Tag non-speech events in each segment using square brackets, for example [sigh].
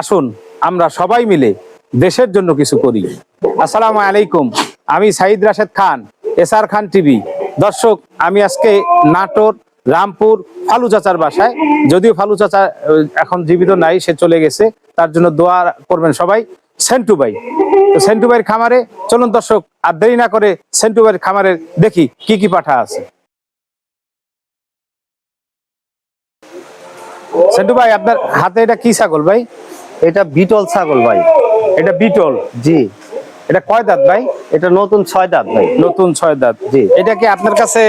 আসুন, আমরা সবাই মিলে দেশের জন্য কিছু করি। আসসালামু আলাইকুম, আমি সাইদ রাশেদ খান, এসআর খান টিভি। দর্শক, আমি আজকে নাটোর, রামপুর ফালু চাচার বাসায়। যদিও ফালু চাচা এখন জীবিত নাই, সে চলে গেছে। তার জন্য দোয়া করবেন সবাই। সেন্টু ভাই সেন্টু ভাইয়ের খামারে, চলুন দর্শক, আর দেরি না করে সেন্টু ভাইয়ের খামারে দেখি কি কি পাঠা আছে। সেন্টু ভাই, আপনার হাতে এটা কি ছাগল ভাই? এটা বিটল ছাগল ভাই। এটা বিটল? জি। এটা কয় দাঁত ভাই? এটা নতুন ছয় দাঁত ভাই। নতুন ছয় দাঁত। জি। এটা কি আপনার কাছে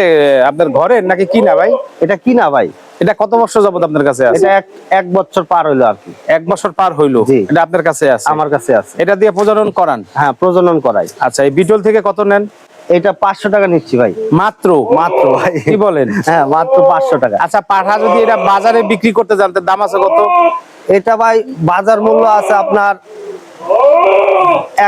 আপনার ঘরের নাকি কিনা ভাই? এটা কি না ভাই। এটা কত বছর যাবত আপনার কাছে আছে? এটা এক এক বছর পার হইল আর কি। এক বছর পার হইল? এটা আপনার কাছে আছে? আমার কাছে আছে। এটা দিয়ে প্রজনন করান? হ্যাঁ প্রজনন করাই। আচ্ছা এই বিটল থেকে কত নেন? এটা পাঁচশো টাকা নিচ্ছি ভাই। মাত্র? মাত্র ভাই। কি বলেন? হ্যাঁ মাত্র পাঁচশো টাকা। আচ্ছা পাঠা যদি এটা বাজারে বিক্রি করতে জানতে দাম আছে কত? এটা ভাই বাজার মূল্য আছে আপনার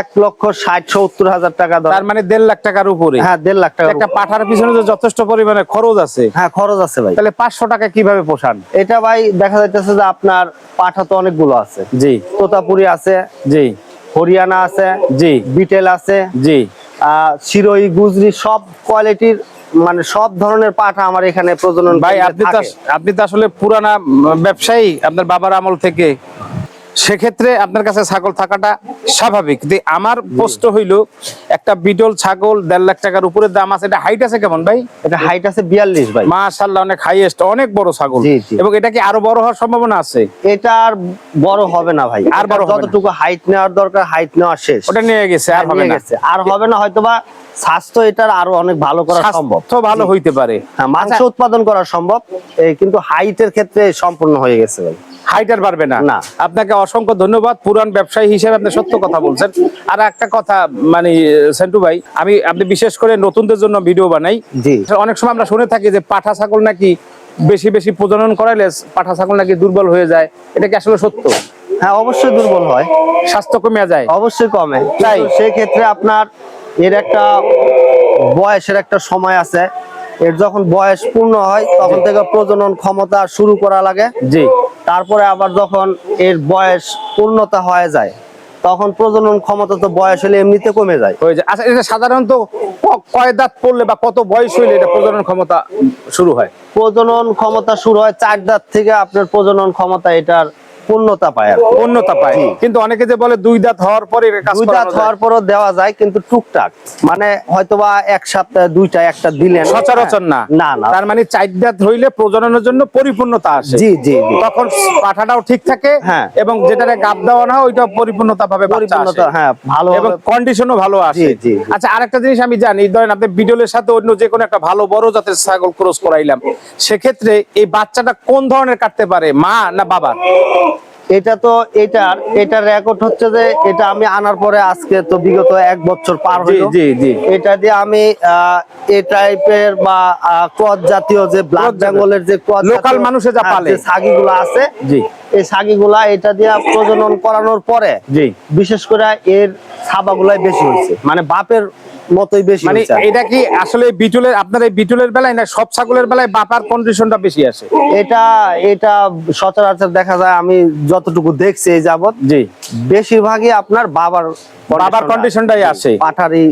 এক লক্ষ ষাট সত্তর হাজার টাকা তার মানে দেড় লাখ টাকার উপরে। হ্যাঁ দেড় লাখ টাকা একটা পাঠার পিছনে যে যথেষ্ট পরিমাণে খরচ আছে হ্যাঁ খরচ আছে ভাই। তাহলে পাঁচশো টাকা কীভাবে পোষান? এটা ভাই দেখা যাইতেছে যে আপনার পাঠা তো অনেকগুলো আছে। জি। তোতাপুরি আছে জি। হরিয়ানা আছে জি। বিটেল আছে জি। আহ, শিরোই গুজরি সব কোয়ালিটির মানে সব ধরনের পাঠা আমার এখানে প্রজনন ভাই আপনি তো আপনি তো আসলে পুরানা ব্যবসায়ী আপনার বাবার আমল থেকে। সেক্ষেত্রে আপনার কাছে ছাগল থাকাটা স্বাভাবিক। যে আমার প্রশ্ন হইল একটা বিটল ছাগল দেড় লাখ টাকার উপরে দাম আছে এটা হাইট আছে কেমন ভাই? এটা হাইট আছে বিয়াল্লিশ ভাই। মাশাল্লাহ অনেক হাইয়েস্ট অনেক বড় ছাগল। এবং এটা কি আরও বড় হওয়ার সম্ভাবনা আছে? এটা আর বড় হবে না ভাই। আর বড় যতটুকু হাইট নেওয়ার দরকার হাইট নেওয়া শেষ। ওটা নিয়ে গেছে আর হ্যাঁ, হবে না। আর হবে না হয়তোবা স্বাস্থ্য এটার আরও অনেক ভালো করা সম্ভব। তো ভালো হইতে পারে। হ্যাঁ মাংস আচ্ছা, উৎপাদন করা সম্ভব। এই কিন্তু হাইটের ক্ষেত্রে সম্পূর্ণ হয়ে গেছে ভাই। হাইট আর বাড়বে না। না। আপনাকে অসংখ্য ধন্যবাদ। পুরান ব্যবসায়ী হিসেবে আপনি সত্য কথা বলছেন। আর একটা কথা মানে সেন্টু ভাই আমি আপনি বিশেষ করে নতুনদের জন্য ভিডিও বানাই। অনেক সময় আমরা শুনে থাকি যে পাঠা ছাগল নাকি বেশি বেশি প্রজনন করাইলে পাঠা ছাগল নাকি দুর্বল হয়ে যায়। এটা কি আসলে সত্য? হ্যাঁ অবশ্যই দুর্বল হয়। স্বাস্থ্য কমে যায়। অবশ্যই কমে। তাই? তাই সেক্ষেত্রে আপনার এর একটা বয়সের একটা সময় আছে। এর যখন বয়স পূর্ণ হয় তখন থেকে প্রজনন ক্ষমতা শুরু করা লাগে। জি। তারপরে আবার যখন এর বয়স পূর্ণতা হয়ে যায় তখন প্রজনন ক্ষমতা তো বয়স হলে এমনিতে কমে যায়। হয়ে যায়। আচ্ছা এটা সাধারণত কয় দাঁত পড়লে বা কত বয়স হইলে এটা প্রজনন ক্ষমতা শুরু হয়? প্রজনন ক্ষমতা শুরু হয় চার দাঁত থেকে আপনার প্রজনন ক্ষমতা এটার পূর্ণতা পায়। উন্নতা পায়। কিন্তু অনেকে যে বলে দুই দাঁত হওয়ার পরে দুই দাঁত হওয়ার পরও দেওয়া যায় কিন্তু টুকটাক। মানে হয়তোবা এক সপ্তাহে দুইটা একটা দিলেন। সচরাচর না। না না। তার মানে চার দাঁত হইলে প্রজননের জন্য পরিপূর্ণতা আসে। জি জি তখন পাঠাটাও ঠিক থাকে হ্যাঁ। এবং যেটারে গাব দেওয়া না ওইটা পরিপূর্ণতা ভাবে পরিপূর্ণতা হ্যাঁ ভালো এবং কন্ডিশনও ভালো আসে। জি। আচ্ছা আরেকটা জিনিস আমি জানি ধরেন আপনি বিডলের সাথে অন্য যে কোনো একটা ভালো বড় জাতের ছাগল ক্রস করাইলাম সেক্ষেত্রে এই বাচ্চাটা কোন ধরনের কাটতে পারে মা না বাবা? এটা তো এটার এটার রেকর্ড হচ্ছে যে এটা আমি আনার পরে আজকে তো বিগত এক বছর পার হলো। জি জি। এটা দিয়ে আমি এই টাইপের বা ক্রস জাতীয় যে ব্ল্যাক জঙ্গলের বেঙ্গলের যে ক্রস লোকাল মানুষে যা পালে। সাগিগুলো আছে জি। এই সাগিগুলো এটা দিয়ে প্রজনন করানোর পরে জি। বিশেষ করে এর ছাবাগুলাই বেশি হয়েছে। মানে বাপের মতোই বেশি মানে এটা কি আসলে বিটুলের আপনার এই বিটুলের বেলায় না সব ছাগলের বেলায় বাপার কন্ডিশনটা বেশি আসে এটা এটা সচরাচর দেখা যায় আমি যতটুকু দেখছি এই যাবত জি। বেশিরভাগই আপনার বাবার বাবার কন্ডিশনটাই আসে পাঠারি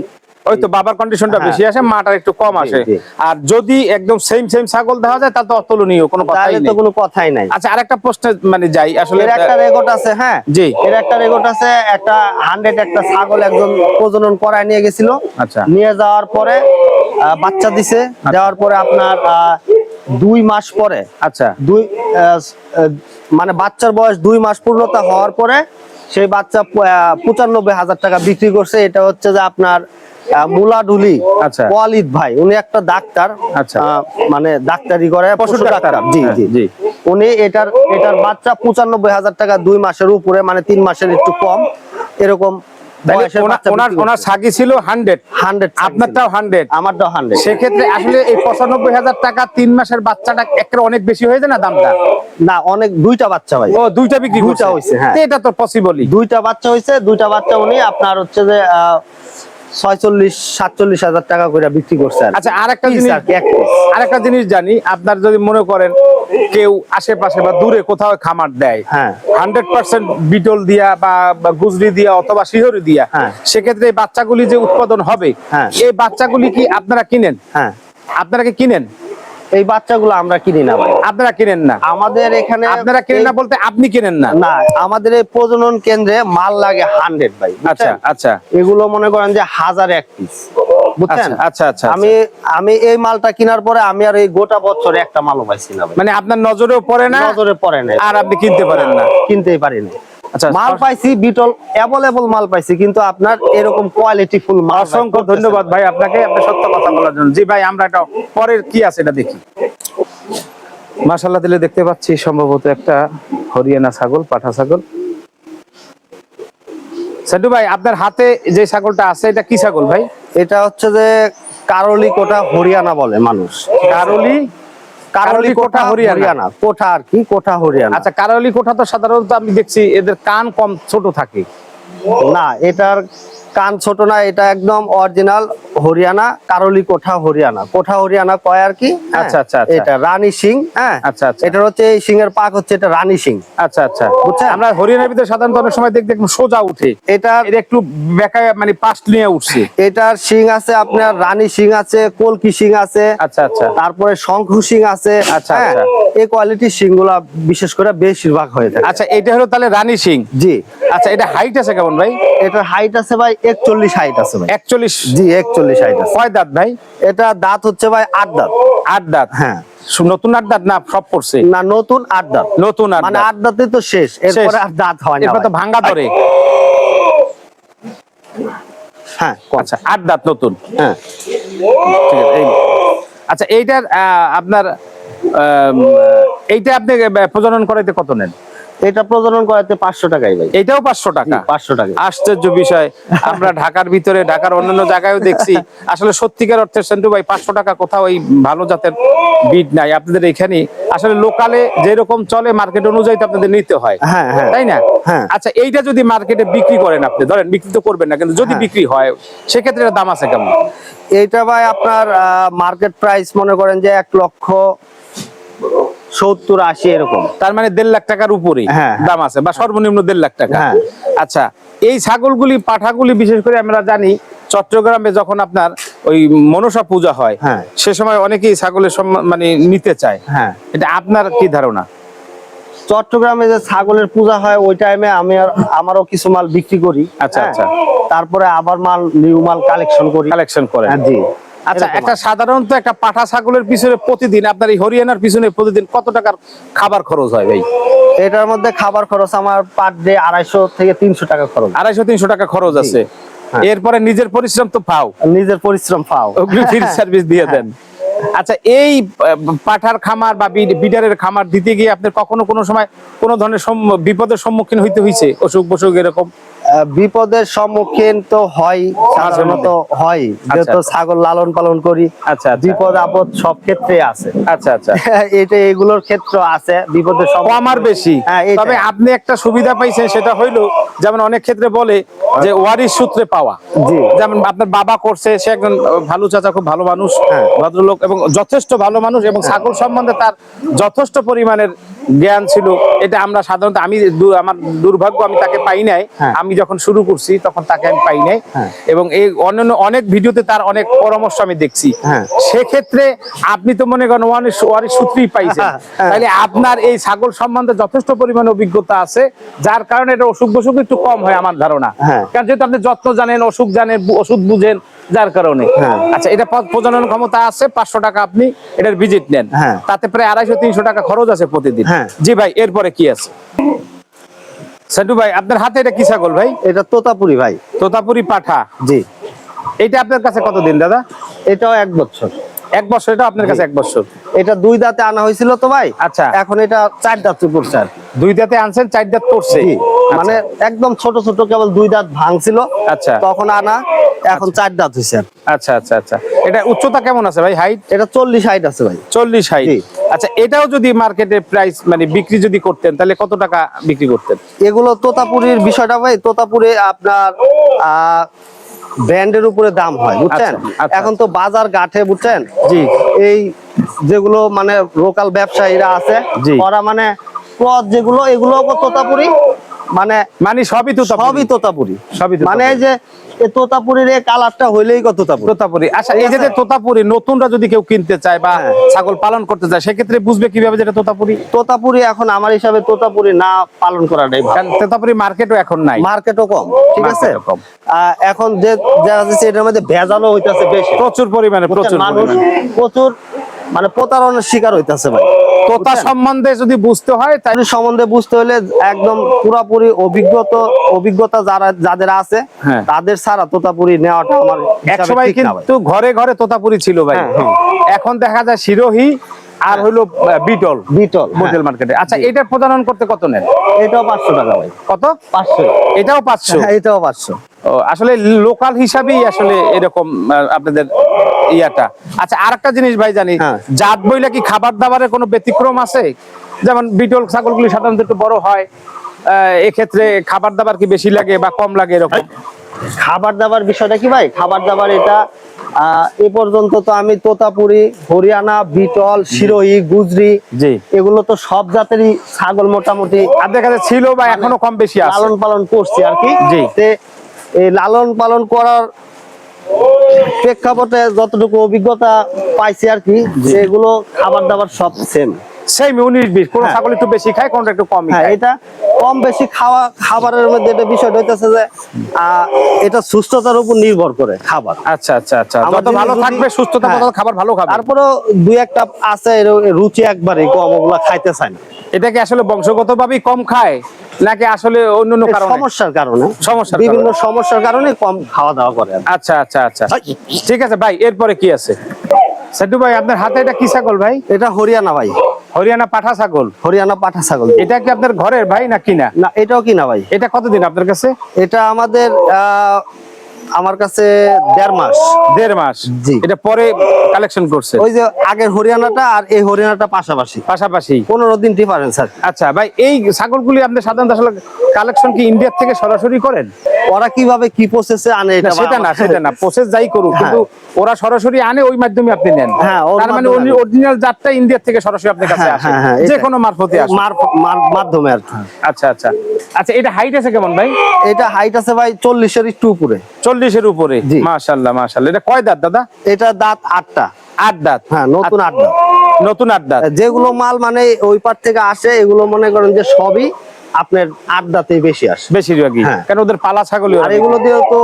ওই তো বাবার কন্ডিশনটা হ্যাঁ। বেশি আসে মাটার একটু কম আসে। আর যদি একদম সেম সেম ছাগল দেওয়া যায় তা তো অতুলনীয় কোনো কথাই তাহলে নেই। কোনো কথাই নাই। আচ্ছা আরেকটা প্রশ্নে মানে যাই আসলে এর একটা রেকর্ড আছে হ্যাঁ? জি। এর একটা রেকর্ড আছে একটা হান্ড্রেড একটা ছাগল একজন প্রজনন করায় নিয়ে গেছিল। আচ্ছা। নিয়ে যাওয়ার পরে বাচ্চা দিছে দেওয়ার পরে আপনার দুই মাস পরে আচ্ছা। দুই মানে বাচ্চার বয়স দুই মাস পূর্ণতা হওয়ার পরে সেই বাচ্চা পঁচানব্বই হাজার টাকা বিক্রি করছে। এটা হচ্ছে যে আপনার মুলাডুলি আচ্ছা। ওয়ালিদ ভাই উনি একটা ডাক্তার আচ্ছা। মানে ডাক্তারি করে পশুর ডাক্তার। জি হ্যাঁ, জি। জি। উনি এটার এটার বাচ্চা পঁচানব্বই হাজার টাকা দুই মাসের উপরে মানে তিন মাসের একটু কম। এরকম ছিল আপনারটাও আমারটাও সেক্ষেত্রে আসলে এই পঁচানব্বই হাজার টাকা তিন মাসের বাচ্চাটা একটা অনেক বেশি হয়ে যায় না দামটা? না অনেক দুইটা বাচ্চা ভাই ও দুইটা বিক্রি দুইটা করছে। হ্যাঁ। এটা তো পসিবলই দুইটা বাচ্চা হয়েছে দুইটা বাচ্চা উনি আপনার হচ্ছে যে ছয়চল্লিশ সাতচল্লিশ হাজার টাকা করে বিক্রি করছে আচ্ছা আর একটা জিনিস আর কি, এক piece। আরেকটা জিনিস জানি আপনার যদি মনে করেন কেউ আশেপাশে বা দূরে কোথাও খামার দেয় হ্যাঁ। হান্ড্রেড পার্সেন্ট বিটল দিয়া বা গুজরি দিয়া অথবা শিহরি দিয়া হ্যাঁ। সেক্ষেত্রে এই বাচ্চাগুলি যে উৎপাদন হবে হ্যাঁ। এই বাচ্চাগুলি কি আপনারা কিনেন হ্যাঁ আপনারা কি কিনেন এই বাচ্চাগুলো আমরা কিনি না ভাই। আপনারা কিনেন না? আমাদের এখানে আপনারা কিনেন না বলতে আপনি কিনেন না? না আমাদের এই প্রজনন কেন্দ্রে মাল লাগে হান্ড্রেড ভাই আচ্ছা আচ্ছা। এগুলো মনে করেন যে হাজার এক পিস বুঝছেন? আচ্ছা আচ্ছা আচ্ছা আমি আমি এই মালটা কেনার পরে আমি আর এই গোটা বছরে একটা মালও পাইছি না মানে আপনার নজরেও পড়ে না? নজরে পড়ে না। আর আপনি কিনতে পারেন না? কিনতেই পারি না। আচ্ছা মাল পাইছি বিটল অ্যাভেলেবল মাল পাইছি কিন্তু আপনার এরকম কোয়ালিটি ফুল মাল অসংখ্য ধন্যবাদ ভাই আপনাকে আপনি সত্য কথা। বলার জন্য। জি ভাই আমরা এটা পরের কি আছে এটা দেখি। মাশাল্লাহ দিলে দেখতে পাচ্ছি সম্ভবত একটা হরিয়ানা ছাগল পাঠা ছাগল। ভাই আপনার হাতে যে ছাগলটা আছে এটা কি ছাগল ভাই? এটা হচ্ছে যে কারলি কোটা হরিয়ানা বলে মানুষ। কারলি? কারলি কোটা হরিয়ানা। হরিয়ানা কোঠা আর কি কোঠা হরিয়ানা। আচ্ছা কারলি কোঠা তো সাধারণত আমি দেখছি এদের কান কম ছোট থাকে। না এটার কান ছোট না এটা একদম অরিজিনাল হরিয়ানা কারলি কোঠা হরিয়ানা। কোঠা হরিয়ানা কয় আর কি? হ্যাঁ, আচ্ছা, আচ্ছা, আচ্ছা। এটা রানী সিং হ্যাঁ। আচ্ছা, আচ্ছা। এটার হচ্ছে এই সিং এর পাক হচ্ছে এটা রানী সিং। আচ্ছা আচ্ছা। বুঝছেন? আমরা হরিয়ানার ভিতরে সাধারণত অনেক সময় দেখতে সোজা উঠে। এটা একটু বেকায় মানে পাস্ট নিয়ে উঠছে। এটার সিং আছে আপনার রানী সিং আছে কলকি সিং আছে। আচ্ছা আচ্ছা। তারপরে শঙ্খু সিং আছে। আচ্ছা, হ্যাঁ, আচ্ছা। এই কোয়ালিটির সিংগুলা বিশেষ করে বেশিরভাগ হয়ে থাকে। আচ্ছা এটা হলো তাহলে রানী সিং? জি। আচ্ছা এটা হাইট আছে কেমন ভাই? এটার হাইট আছে ভাই একচল্লিশ হাইট আছে ভাই। একচল্লিশ? জি একচল্লিশ হাইট আছে। কয় দাঁত ভাই? এটা দাঁত হচ্ছে ভাই আট দাঁত। আট দাঁত? হ্যাঁ। নতুন আট দাঁত না সব পড়ছে? না নতুন আট দাঁত। নতুন আট মানে আট দাঁতে তো শেষ এরপরে আর দাঁত হয় না তো। ভাঙ্গা ধরে। হ্যাঁ আচ্ছা আট দাঁত নতুন। হ্যাঁ। আচ্ছা এইটার আপনার এইটা আপনি প্রজনন করাইতে কত নেন? এটা প্রজনন করাতে পাঁচশো টাকাই ভাই। এটাও পাঁচশো টাকা? পাঁচশো টাকা। আশ্চর্য বিষয়। আমরা ঢাকার ভিতরে ঢাকার অন্যান্য জায়গায়ও দেখছি। আসলে সত্যিকার অর্থে সেন্টু ভাই পাঁচশো টাকা কোথাও এই ভালো জাতের বিট নাই। আপনাদের এখানে আসলে লোকালে যেরকম চলে মার্কেট অনুযায়ী আপনাদের নিতে হয়। হ্যাঁ, হ্যাঁ। তাই না? হ্যাঁ। আচ্ছা এইটা যদি মার্কেটে বিক্রি করেন আপনি ধরেন বিক্রি তো করবেন না কিন্তু যদি। বিক্রি হয় সেক্ষেত্রে দাম আছে কেমন? এইটা ভাই আপনার মার্কেট প্রাইস মনে করেন যে এক লক্ষ সত্তর আশি এরকম তার মানে দেড় লাখ টাকার উপরে হ্যাঁ। দাম আছে বা সর্বনিম্ন দেড় লাখ টাকা হ্যাঁ। আচ্ছা এই ছাগলগুলি পাঠাগুলি বিশেষ করে আমরা জানি চট্টগ্রামে যখন আপনার ওই মনসা পূজা হয় হ্যাঁ। সে সময় অনেকেই ছাগলের সম্মান- মানে নিতে চায় হ্যাঁ এটা আপনার কি ধারণা চট্টগ্রামে যে ছাগলের পূজা হয় ওই টাইমে আমি আর আমারও কিছু মাল বিক্রি করি আচ্ছা, হ্যাঁ। আচ্ছা। তারপরে আবার মাল নিউ মাল কালেকশন করি কালেকশন করে হ্যাঁ, জি আচ্ছা একটা সাধারণত একটা পাঠা ছাগলের পিছনে প্রতিদিন আপনার এই হরিয়ানার পিছনে প্রতিদিন কত টাকার খাবার খরচ হয় ভাই? এটার মধ্যে খাবার খরচ আমার পার ডে আড়াইশো থেকে তিনশো টাকা খরচ। আড়াইশো তিনশো টাকা খরচ আছে। হ্যাঁ। এরপরে নিজের পরিশ্রম তো পাও। নিজের পরিশ্রম পাও। ওগুলো সার্ভিস দিয়ে দেন। আচ্ছা এই পাঠার খামার বা বিডারের খামার দিতে গিয়ে আপনার কখনো কোনো সময় কোনো ধরনের বিপদের সম্মুখীন হইতে হয়েছে অসুখ বসুখ এরকম? বিপদের সম্মুখীন তো হয় সাধারণত হয়। যেহেতু ছাগল লালন পালন করি আচ্ছা আচ্ছা। বিপদ আপদ সব ক্ষেত্রে আছে। আচ্ছা আচ্ছা। [laughs] এটা এগুলোর ক্ষেত্র আছে বিপদের কম আর বেশি। হ্যাঁ, তবে আপনি একটা সুবিধা পাইছেন সেটা হইল যেমন অনেক ক্ষেত্রে বলে যে ওয়ারিশ সূত্রে পাওয়া। যেমন আপনার বাবা করছে সে একজন ভালো চাচা খুব ভালো মানুষ হ্যাঁ। ভদ্রলোক এবং যথেষ্ট ভালো মানুষ এবং ছাগল সম্বন্ধে তার যথেষ্ট পরিমাণের জ্ঞান ছিল। এটা আমরা সাধারণত আমি আমার দুর্ভাগ্য আমি তাকে পাই নাই। হ্যাঁ। আমি যখন শুরু করছি তখন তাকে আমি পাই নাই হ্যাঁ। এবং এই অন্যান্য অনেক ভিডিওতে তার অনেক পরামর্শ আমি দেখছি হ্যাঁ। সেক্ষেত্রে আপনি তো মনে করেন ওয়ারিশ ওয়ারিশ সূত্রেই পাইছেন হ্যাঁ। তাহলে আপনার এই ছাগল সম্বন্ধে যথেষ্ট পরিমাণে অভিজ্ঞতা আছে যার কারণে এটা অসুখ বসুখ একটু কম হয় আমার ধারণা। কারণ যেহেতু আপনি যত্ন জানেন অসুখ জানেন ওষুধ বুঝেন যার কারণে। আচ্ছা এটা প্রজনন ক্ষমতা আছে পাঁচশো টাকা আপনি এটার ভিজিট নেন। তাতে প্রায় আড়াইশো তিনশো টাকা খরচ আছে প্রতিদিন। জি ভাই এরপরে কি আছে সাডু ভাই আপনার হাতে এটা কি ছাগল ভাই? এটা তোতাপুরি ভাই। তোতাপুরি পাঠা। জি। এটা আপনার কাছে কতদিন দাদা? এটাও এক বছর। এক বছর এটা আপনার কাছে এক বছর। এটা দুই দাঁতে আনা হয়েছিল তো ভাই। আচ্ছা। এখন এটা চার দাঁতে পড়ছে দুই দাঁতে আনছেন চার দাঁত পড়ছে? মানে একদম ছোট ছোট কেবল দুই দাঁত ভাঙছিল। আচ্ছা। তখন আনা এখন চার দাঁত হয়েছে আচ্ছা আচ্ছা আচ্ছা। এটা উচ্চতা কেমন আছে ভাই হাইট? এটা চল্লিশ হাইট আছে ভাই। চল্লিশ হাইট। আচ্ছা এটাও যদি মার্কেটে প্রাইস মানে বিক্রি যদি করতেন তাহলে কত টাকা বিক্রি করতেন এগুলো তোতাপুরির বিষয়টা ভাই তোতাপুরে আপনার ব্র্যান্ডের উপরে দাম হয় বুঝছেন আচ্ছা, আচ্ছা। এখন তো বাজার ঘাটে বুঝছেন জি এই যেগুলো মানে লোকাল ব্যবসায়ীরা আছে। ওরা মানে ক্লথ যেগুলো এগুলো তোতাপুরি মানে মানে সবই তো সবই তোতাপুরি সবই। মানে এই যে তোতাপুরির কালারটা হইলেই কত তোতাপুরি? তোতাপুরি। আচ্ছা এই যে ঠিক যে তোতাপুরি নতুনরা যদি কেউ কিনতে চায় বা হ্যাঁ। ছাগল পালন করতে চায় সেক্ষেত্রে বুঝবে কীভাবে যেটা তোতাপুরি? তোতাপুরি এখন আমার হিসাবে তোতাপুরি না পালন করাটাই ভালো। কারণ তোতাপুরি মার্কেটও এখন নাই। মার্কেটও কম ঠিক আছে? এখন যে দেখা যাচ্ছে এটার মধ্যে ভেজালও হইতাছে বেশি। প্রচুর পরিমাণে প্রচুর মানুষ প্রচুর মানে প্রতারণার শিকার হইতাছে ভাই। তোতা সম্বন্ধে যদি বুঝতে হয় তাই সম্বন্ধে বুঝতে হলে একদম পুরাপুরি অভিজ্ঞতা অভিজ্ঞতা যারা যাদের আছে হ্যাঁ। তাদের ছাড়া তোতাপুরি নেওয়াটা আমার এক সময় ঠিক না ভাই। কিন্তু ঘরে ঘরে তোতাপুরি ছিল ভাই হ্যাঁ, হ্যাঁ। এখন দেখা যায় শিরোহি আর হলো বিটল বিটল মডেল মার্কেটে আচ্ছা এটা প্রদান করতে কত নেন? এটাও পাঁচশো টাকা ভাই। কত? পাঁচশো। এটাও পাঁচশো? হ্যাঁ, এটাও পাঁচশো। আসলে লোকাল হিসাবেই আসলে এরকম আপনাদের ইয়াটা। আচ্ছা আরেকটা জিনিস ভাই জানি হ্যাঁ। জাত বইলা কি খাবার দাবারের কোনো ব্যতিক্রম আছে? যেমন বিটল ছাগলগুলি সাধারণত একটু বড় হয় আহ, এক্ষেত্রে খাবার দাবার কি বেশি লাগে বা কম লাগে এরকম? খাবার দাবার বিষয়টা কি ভাই? খাবার দাবার এটা এ পর্যন্ত তো আমি তোতাপুরি হরিয়ানা বিটল শিরোহি গুজরি জি। এগুলো তো সব জাতেরই ছাগল মোটামুটি আপনার কাছে ছিল বা এখনও কম বেশি লালন পালন করছি আর কি। জি। এই লালন পালন করার প্রেক্ষাপটে যতটুকু অভিজ্ঞতা পাইছি আর কি সেগুলো খাবার দাবার সব সেম সেই উনিশ বিশ কোন। ছাগল একটু বেশি খায় কোনটা একটু কম হ্যাঁ খায়? এটা কম বেশি খাওয়া খাবারের মধ্যে এটা বিষয়টা হইতেছে যে এটা সুস্থতার উপর নির্ভর করে খাবার। আচ্ছা আচ্ছা আচ্ছা। যত ভালো থাকবে সুস্থতা হ্যাঁ। তত খাবার ভালো খাবে। তারপরেও দুই একটা আছে রুচি একবারে কম ওগুলা খাইতে চায় না। এটা কি আসলে বংশগত ভাবেই কম খায় নাকি আসলে অন্য অন্য কারণে? সমস্যার কারণে। সমস্যা বিভিন্ন সমস্যার কারণে কম খাওয়া দাওয়া করে আচ্ছা আচ্ছা আচ্ছা। ঠিক আছে ভাই এরপরে কি আছে? সেটু ভাই আপনার হাতে এটা কি ছাগল ভাই? এটা হরিয়ানা ভাই। হরিয়ানা পাঠা ছাগল? হরিয়ানা পাঠা ছাগল। এটা কি আপনার ঘরের ভাই না কিনা? না এটাও কিনা ভাই। এটা কতদিন আপনার কাছে? এটা আমাদের আমার কাছে দেড় মাস। দেড় মাস। জি। এটা পরে কালেকশন করছে ওই যে আগের হরিয়ানাটা আর এই হরিয়ানাটা পাশাপাশি। পাশাপাশি? পনেরো দিন ডিফারেন্স কি। আচ্ছা ভাই এই ছাগলগুলি আপনি সাধারণত আসলে কালেকশন কি ইন্ডিয়ার থেকে সরাসরি করেন? ওরা কীভাবে কি প্রসেসে আনে এটা সেটা না সেটা না প্রসেস যাই করুক হ্যাঁ। কিন্তু ওরা সরাসরি আনে ওই মাধ্যমে আপনি নেন। হ্যাঁ, তার মানে অরিজিনাল জাতটা ইন্ডিয়ার থেকে সরাসরি আপনার কাছে হ্যাঁ, আসে। হ্যাঁ, যে কোনো মারফতে আসে মার- মাধ্যমে আর কি। আচ্ছা আচ্ছা। আচ্ছা এটা হাইট আছে কেমন ভাই? এটা হাইট আছে ভাই চল্লিশের একটু উপরে। চল্লিশের উপরে? জি। মাশাল্লাহ মাশাল্লাহ এটা কয় দাঁত দাদা? এটা দাঁত আটটা। আট দাঁত? হ্যাঁ নতুন আট দাঁত। নতুন আট দাঁত। যেগুলো মাল মানে ওই পার থেকে আসে এগুলো মনে করেন যে সবই আপনার আট দাঁতেই বেশি আসে। বেশিরভাগই। হ্যাঁ। কারণ ওদের পালা ছাগলই আর এগুলো দিয়ে তো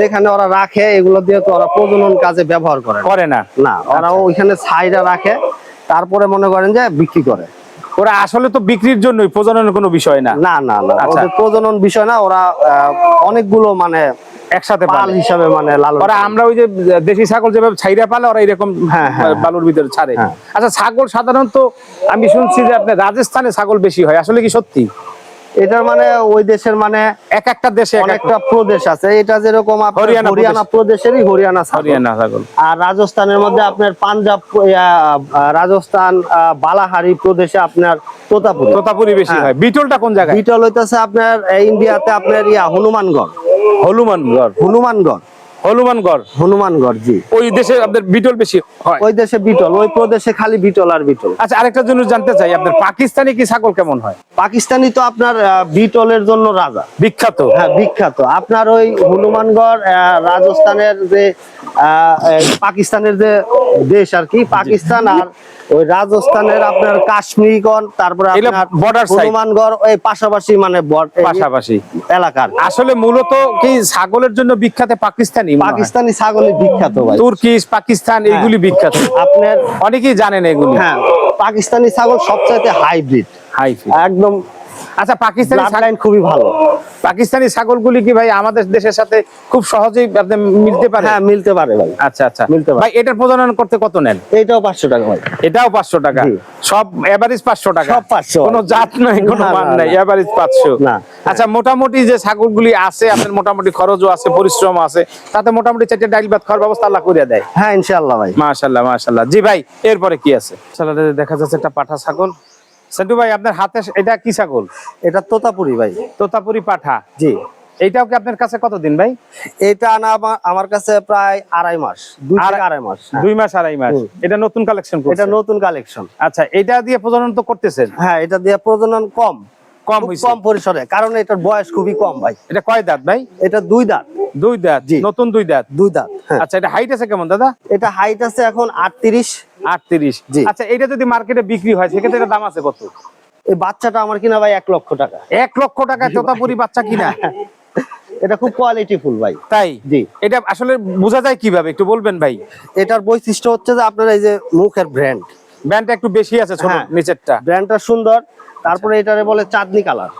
যেখানে ওরা রাখে এগুলো দিয়ে তো ওরা প্রজনন কাজে ব্যবহার করে করে না। না ওরা ওইখানে ছাইরা রাখে তারপরে মনে করেন যে বিক্রি করে। ওরা আসলে তো বিক্রির জন্যই প্রজননের কোনো বিষয় না। না না না আচ্ছা। ওদের প্রজনন বিষয় না ওরা অনেকগুলো মানে একসাথে পাল। হিসাবে মানে লালন ওরা আমরা ওই যে দেশি ছাগল যেভাবে ছাইরা পালে ওরা এরকম হ্যাঁ, হ্যাঁ, বালুর ভিতরে ছাড়ে। আচ্ছা ছাগল সাধারণত আমি শুনছি যে আপনার রাজস্থানে ছাগল বেশি হয় আসলে কি সত্যি? এটার মানে ওই দেশের মানে এক একটা দেশে এক একটা প্রদেশ আছে। এটা যেরকম হরিয়ানা প্রদেশেরই হরিয়ানা হরিয়ানা ছাগল। আর রাজস্থানের মধ্যে আপনার পাঞ্জাব রাজস্থান বালাহারি প্রদেশে আপনার তোতাপুরি। তোতাপুরি বেশি হ্যাঁ। হয়। বিটলটা কোন জায়গায়? বিটল হইতেছে আপনার ইন্ডিয়াতে আপনার ইয়া হনুমানগড়। হনুমানগড়। হনুমানগড়। হলুমানগড় হনুমানগড় জি। ওই দেশে আপনাদের বিটল বেশি হয়? ওই দেশে বিটল ওই প্রদেশে খালি বিটল আর বিটল। আচ্ছা আরেকটা জিনিস জানতে চাই আপনার পাকিস্তানি কি ছাগল কেমন হয়? পাকিস্তানি তো আপনার বিটলের জন্য রাজা। বিখ্যাত? হ্যাঁ বিখ্যাত। আপনার ওই হনুমানগড় আহ, রাজস্থানের যে পাকিস্তানের যে দেশ আর কি পাকিস্তান আর ওই রাজস্থানের আপনার কাশ্মীরগণ তারপরে আপনার side। হনুমানগড় এই পাশাপাশি মানে পাশাপাশি। এলাকার। আসলে মূলত কি ছাগলের জন্য বিখ্যাত পাকিস্তানি? পাকিস্তানি ছাগলই বিখ্যাত ভাই। তুর্কি পাকিস্তান এগুলি বিখ্যাত। আপনার অনেকেই জানেন এগুলি। হ্যাঁ পাকিস্তানি ছাগল সবচাইতে হাইব্রিড। হাইব্রিড। একদম আচ্ছা পাকিস্তানি ছাগল- খুবই ভালো। পাকিস্তানি ছাগলগুলি কি ভাই আমাদের দেশের সাথে খুব সহজেই আপনি মিলতে পারে? হ্যাঁ মিলতে পারে ভাই। আচ্ছা আচ্ছা। মিলতে পারে। ভাই এটার প্রজনন করতে কত নেন? এইটাও পাঁচশো টাকা ভাই। এটাও পাঁচশো টাকা। সব এভারেজ পাঁচশো টাকা। সব 500 কোনো জাত নাই কোনো মান নাই এভারেজ পাঁচশো। না। আচ্ছা মোটামুটি যে ছাগলগুলি আছে আপনার মোটামুটি খরচও আছে পরিশ্রম আছে তাতে মোটামুটি চারটে ডাইল ভাত খাওয়ার ব্যবস্থা আল্লাহ করে দেয়। হ্যাঁ ইনশাআল্লাহ ভাই। মাশাল্লাহ মাশাল্লাহ জি ভাই এরপরে কি আছে? সালাদে দেখা যাচ্ছে একটা পাঠা ছাগল। সেটু ভাই আপনার হাতে এটা কি ছাগল? এটা তোতাপুরি ভাই। তোতাপুরি পাঠা? জি। এইটাও কি আপনার কাছে কতদিন ভাই? এটা আনা আমার- কাছে প্রায় আড়াই মাস দুই আড়াই- আড়াই মাস। হ্যাঁ। দুই মাস আড়াই মাস। এটা নতুন কালেকশন এটা নতুন কালেকশন আচ্ছা এটা দিয়ে প্রজনন তো করতেছেন? হ্যাঁ এটা দিয়ে প্রজনন কম। কম কম পরিসরে কারণ এটার বয়স খুবই কম ভাই। এটা কয় দাঁত ভাই? এটা দুই দাঁত। দুই দাঁত জি। নতুন দুই দাঁত? দুই দাঁত হ্যাঁ। আচ্ছা এটা হাইট আছে কেমন দাদা? এটা হাইট আছে এখন আটত্রিশ। আটত্রিশ। আচ্ছা এটা যদি মার্কেটে বিক্রি হয় সেক্ষেত্রে এটার দাম আছে কত? এই বাচ্চাটা আমার কিনা ভাই এক লক্ষ টাকা। এক লক্ষ টাকায় তোতাপুরি বাচ্চা কিনা? এটা খুব কোয়ালিটি ফুল ভাই। তাই? জি। এটা আসলে বোঝা যায় কীভাবে একটু বলবেন ভাই? এটার বৈশিষ্ট্য হচ্ছে যে আপনার এই যে মুখের ব্র্যান্ড ব্যান্ডটা একটু বেশি আছে ছোট হ্যাঁ। নিচেরটা। ব্র্যান্ডটা সুন্দর তারপরে এটারে বলে চাঁদনি কালার।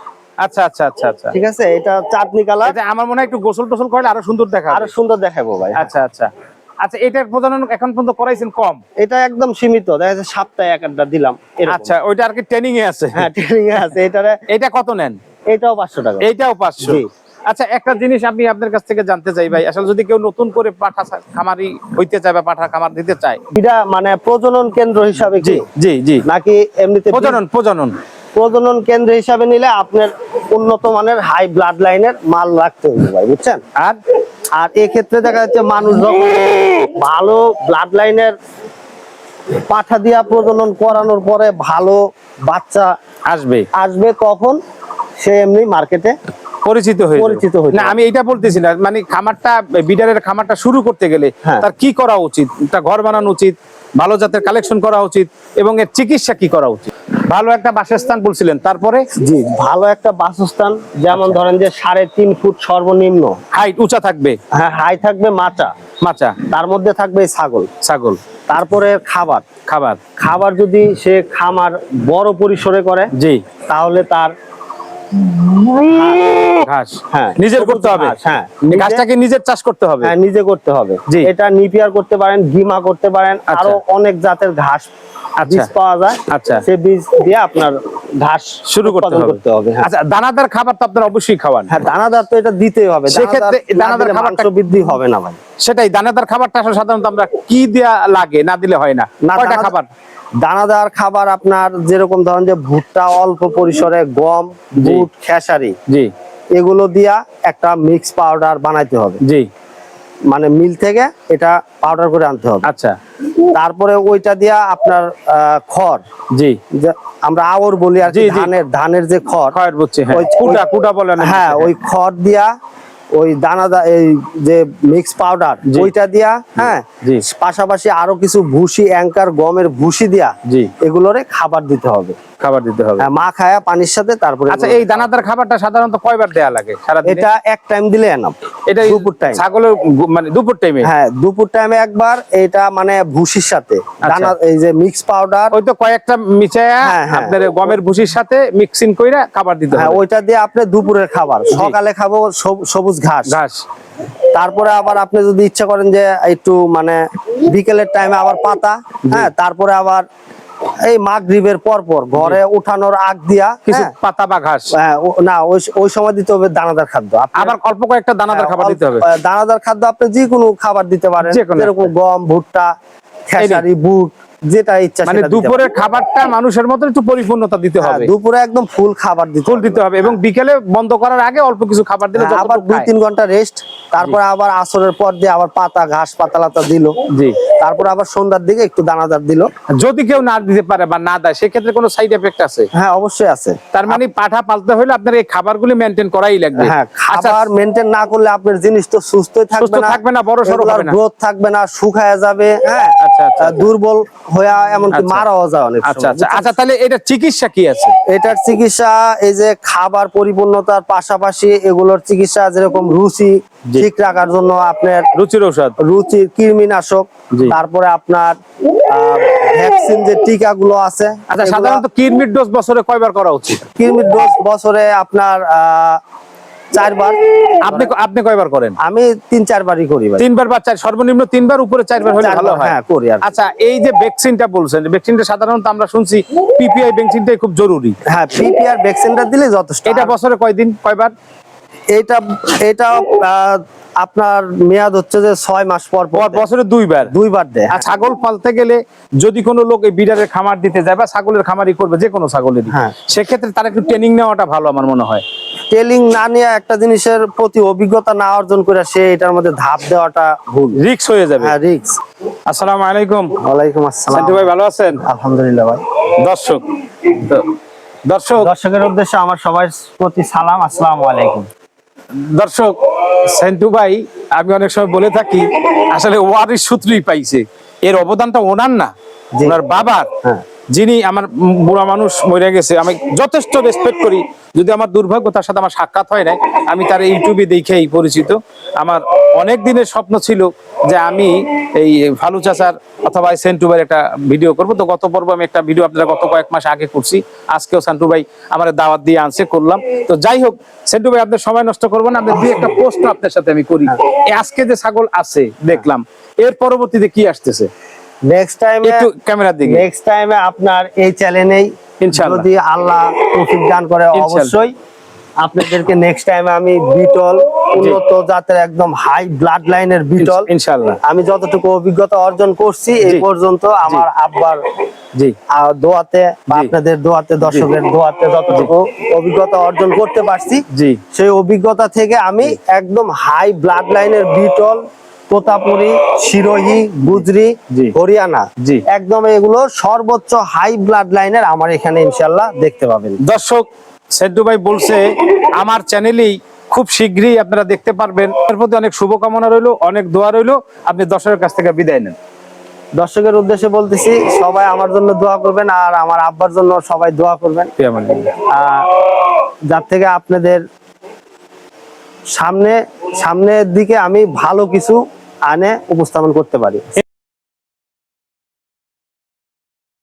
আচ্ছা আচ্ছা আচ্ছা আচ্ছা। ঠিক আছে? এটা চাঁদনি কালার। এটা আমার মনে হয় একটু গোসল টোসল করলে আরও সুন্দর দেখা আরও সুন্দর দেখাবো ভাই। আচ্ছা আচ্ছা। আচ্ছা এটার প্রজনন এখন পর্যন্ত করাইছেন কম? এটা একদম সীমিত দেখা যাচ্ছে সপ্তাহে এক আড্ডা দিলাম আচ্ছা ওইটা আর কি ট্রেনিং এ আছে? হ্যাঁ ট্রেনিং এ আছে। এটারে এটা কত নেন? এটাও পাঁচশো টাকা। এইটাও পাঁচশো। আচ্ছা একটা জিনিস আমি আপনার কাছ থেকে জানতে চাই ভাই আসলে যদি কেউ নতুন করে পাঠা খামারি হইতে চায় বা পাঠা খামার দিতে চায়। এটা মানে প্রজনন কেন্দ্র হিসাবে জি জি জি। নাকি এমনিতে প্রজনন প্রজনন। প্রজনন কেন্দ্র হিসাবে নিলে আপনার উন্নত মানের হাই ব্লাড লাইনের মাল রাখতে হবে ভাই বুঝছেন? আর আর এক্ষেত্রে দেখা যাচ্ছে মানুষ যখন ভালো ব্লাড লাইনের পাঠা দিয়া প্রজনন করানোর পরে ভালো বাচ্চা আসবে। আসবে কখন সে এমনি মার্কেটে পরিচিত হয়ে পরিচিত হয়ে না আমি এটা বলতেছি না মানে খামারটা বিডারের খামারটা শুরু করতে গেলে হ্যাঁ। তার কি করা উচিত? একটা ঘর বানানো উচিত ভালো জাতের কালেকশন করা উচিত এবং এর চিকিৎসা কি করা উচিত? ভালো একটা বাসস্থান বলছিলেন তারপরে? জি ভালো একটা বাসস্থান যেমন ধরেন যে সাড়ে তিন ফুট সর্বনিম্ন। হাইট উঁচা থাকবে? হ্যাঁ হাই থাকবে মাচা। মাচা। তার মধ্যে থাকবে ছাগল। ছাগল। তারপরে খাবার। খাবার। খাবার যদি সে খামার বড় পরিসরে করে জি। তাহলে তার ঘাস হ্যাঁ নিজের করতে হবে হ্যাঁ ঘাসটাকে নিজের চাষ করতে হবে হ্যাঁ নিজে করতে হবে। এটা নিপিয়ার করতে পারেন করতে পারেন আচ্ছা। আরও অনেক জাতের ঘাস আচ্ছা। বীজ পাওয়া যায় আচ্ছা। সেই বীজ দিয়ে আপনার ঘাস শুরু করতে হবে। করতে হবে হ্যাঁ। আচ্ছা দানাদার খাবার তো আপনার অবশ্যই খাওয়ান। হ্যাঁ দানাদার তো এটা দিতেই হবে। সেক্ষেত্রে দানাদার না দানাদার দিলে খাবারটা- বৃদ্ধি হবে না ভাই। সেটাই দানাদার খাবারটা আসলে সাধারণত আমরা কি দেয়া লাগে না দিলে হয় না? না, কয়টা খাবার? দানাদার খাবার আপনার যেরকম ধরেন যে ভুট্টা অল্প পরিসরে গম বুট খেসারি জি। এগুলো দিয়া একটা মিক্স পাউডার বানাইতে হবে। জি। মানে মিল থেকে এটা পাউডার করে আনতে হবে। আচ্ছা। তারপরে ওইটা দিয়া আপনার খড়। জি। আমরা আওর বলি আর। ধানের ধানের যে খড় খয়ের বুঝছি হ্যাঁ। ওই- কুটা কুটা বলে হ্যাঁ ওই খড় দিয়া ওই দানাদার এই যে মিক্স পাউডার। ওইটা দিয়া হ্যাঁ জি। পাশাপাশি আরও কিছু ভুসি অ্যাঙ্কার গমের ভুসি দিয়া জি। এগুলোরে খাবার দিতে হবে। খাবার দিতে হবে। হ্যাঁ, মা খায়া পানির সাথে তারপরে আচ্ছা এই দানাদার খাবারটা সাধারণত কয়বার দেয়া লাগে? সারাদিনে? এটা এক টাইম দিলে এনাফ। এটা দুপুর টাইম ছাগলের মানে দুপুর টাইমে হ্যাঁ দুপুর টাইমে একবার এটা মানে ভুসির সাথে। আচ্ছা। দানা এই যে মিক্স পাউডার ওই তো কয়েকটা মিশায়া হ্যাঁ, হ্যাঁ। আপনার গমের ভুসির সাথে মিক্সিং কইরা খাবার দিতে হ্যাঁ হবে। ওইটা দিয়ে আপনি দুপুরের খাবার। সকালে খাব সব- সবুজ ঘাস। ঘাস। তারপরে আবার আপনি যদি ইচ্ছা করেন যে একটু মানে বিকেলের টাইমে আবার পাতা হ্যাঁ তারপরে আবার এই মাগরিবের পর পর ঘরে উঠানোর আগ দিয়া কিছু হ্যাঁ, পাতা বা ঘাস। হ্যাঁ, না ওই সময় দিতে হবে দানাদার খাদ্য। আবার অল্প কয়েকটা দানাদার হ্যাঁ, খাবার দিতে হবে। দানাদার খাদ্য আপনি যে কোনো খাবার দিতে পারেন। যেরকম গম ভুট্টা খেসারি বুট যেটা ইচ্ছা মানে দুপুরের খাবারটা মানুষের মতো একটু পরিপূর্ণতা দিতে হবে। দুপুরে একদম ফুল খাবার দিতে ফুল দিতে হবে এবং বিকেলে বন্ধ করার আগে অল্প কিছু খাবার দিলে আবার দুই তিন ঘণ্টা রেস্ট তারপরে আবার আসরের পর দিয়ে আবার পাতা ঘাস পাতা লাতা দিল। জি। তারপরে আবার সন্ধ্যার দিকে একটু দানাদার দিল। যদি কেউ না দিতে পারে বা না দেয় সেক্ষেত্রে কোনো সাইড এফেক্ট আছে? হ্যাঁ অবশ্যই আছে। তার মানে পাঠা পালতে হলে আপনার এই খাবারগুলি মেনটেন করাই লাগবে। হ্যাঁ আচ্ছা খাবার মেনটেন না করলে আপনার জিনিস তো সুস্থই থাকবে না। থাকবে না, বড়সড় হবে না। গ্রোথ থাকবে না শুকায় যাবে হ্যাঁ আচ্ছা, আচ্ছা। দুর্বল হয়ে এমনকি আচ্ছা। মারাও যায় অনেক আচ্ছা আচ্ছা। আচ্ছা তাহলে এটা চিকিৎসা কি আছে? এটার চিকিৎসা এই যে খাবার পরিপূর্ণতার পাশাপাশি এগুলোর চিকিৎসা যেরকম রুচি ঠিক রাখার জন্য আপনার রুচির ঔষধ। রুচির কৃমিনাশক জি। তারপরে আপনার ভ্যাকসিন যে টিকাগুলো আছে আচ্ছা সাধারণত ডোজ বছরে কয়বার করা উচিত? ডোজ বছরে আপনার চারবার। আপনি আপনি কয়বার করেন? আমি তিন চারবারই করি তিনবার বা চার সর্বনিম্ন তিনবার উপরে চারবার হলে ভালো হয়। হ্যাঁ, করি আচ্ছা এই যে ভ্যাকসিনটা বলছেন ভ্যাকসিনটা সাধারণত আমরা শুনছি পিপিআই ভ্যাকসিনটাই খুব জরুরি। হ্যাঁ পিপিআর ভ্যাকসিনটা দিলে যথেষ্ট। এটা বছরে কয়দিন কয়বার? এটা এটা আপনার মেয়াদ হচ্ছে যে ছয় মাস পর পর বছরে দুইবার? দুইবার দেয়। আর ছাগল পালতে গেলে যদি কোনো লোক এই বিডারের খামার দিতে যায় বা ছাগলের খামারই করবে যে কোনো ছাগলেরই। হ্যাঁ। সেক্ষেত্রে তার একটু ট্রেনিং নেওয়াটা ভালো আমার মনে হয়। টেলিং না নিয়ে একটা জিনিসের প্রতি অভিজ্ঞতা না অর্জন করে সে এটার মধ্যে ধাপ দেওয়াটা ভুল। রিক্স হয়ে যাবে। হ্যাঁ রিক্স আসসালামু আলাইকুম। ওয়ালাইকুম আসসালাম। ভাই ভালো আছেন? আলহামদুলিল্লাহ ভাই। দর্শক দর্শক। দর্শকের উদ্দেশ্যে আমার সবার প্রতি সালাম আসসালামু আলাইকুম। দর্শক সেন্টু ভাই আমি অনেক সময় বলে থাকি আসলে ওয়ারির সূত্রই পাইছে। এর অবদানটা ওনার না ওনার বাবার। হ্যাঁ। যিনি আমার বুড়া মানুষ মরে গেছে আমি যথেষ্ট রেসপেক্ট করি। যদি আমার দুর্ভাগ্য তার সাথে আমার সাক্ষাৎ হয় নাই আমি তার ইউটিউবে দেখেই পরিচিত। আমার অনেক দিনের স্বপ্ন ছিল যে আমি এই ফালু চাচার অথবা সেন্টু ভাইয়ের একটা ভিডিও করব। তো গত পর্ব আমি একটা ভিডিও আপনারা গত কয়েক মাস আগে করছি। আজকেও সেন্টু ভাই আমার দাওয়াত দিয়ে আনছে করলাম। তো যাই হোক সেন্টু ভাই আপনার সময় নষ্ট করব না। আপনার দুই একটা প্রশ্ন আপনার সাথে আমি করি। আজকে যে ছাগল আছে দেখলাম। এর পরবর্তীতে কি আসতেছে? নেক্সট টাইমে একটু ক্যামেরার দিকে। নেক্সট টাইমে আপনার এই চ্যানেলেই ইনশাআল্লাহ। যদি আল্লাহ তৌফিক দান করে অবশ্যই আপনাদেরকে নেক্সট টাইম আমি বিটল উন্নত জাতের একদম হাই ব্লাড লাইনের বিটল। ইনশাল্লাহ আমি যতটুকু অভিজ্ঞতা অর্জন করছি এই পর্যন্ত আমার আব্বার জি। দোয়াতে আপনাদের দোয়াতে দর্শকের দোয়াতে যতটুকু অভিজ্ঞতা অর্জন করতে পারছি জি। সেই অভিজ্ঞতা থেকে আমি একদম হাই ব্লাড লাইনের বিটল তোতাপুরি শিরোহি গুজরি। হরিয়ানা জি। একদম এগুলো সর্বোচ্চ হাই ব্লাড লাইনের আমার এখানে ইনশাল্লাহ দেখতে পাবেন। দর্শক সেদ্দু ভাই বলছে আমার চ্যানেলেই খুব শীঘ্রই আপনারা দেখতে পারবেন। এর প্রতি অনেক শুভকামনা রইল অনেক দোয়া রইল। আপনি দর্শকের কাছ থেকে বিদায় নেন। দর্শকের উদ্দেশ্যে বলতেছি সবাই আমার জন্য দোয়া করবেন আর আমার আব্বার জন্য সবাই দোয়া করবেন। আহ, যার থেকে আপনাদের সামনে সামনের দিকে আমি ভালো কিছু আনে উপস্থাপন করতে পারি।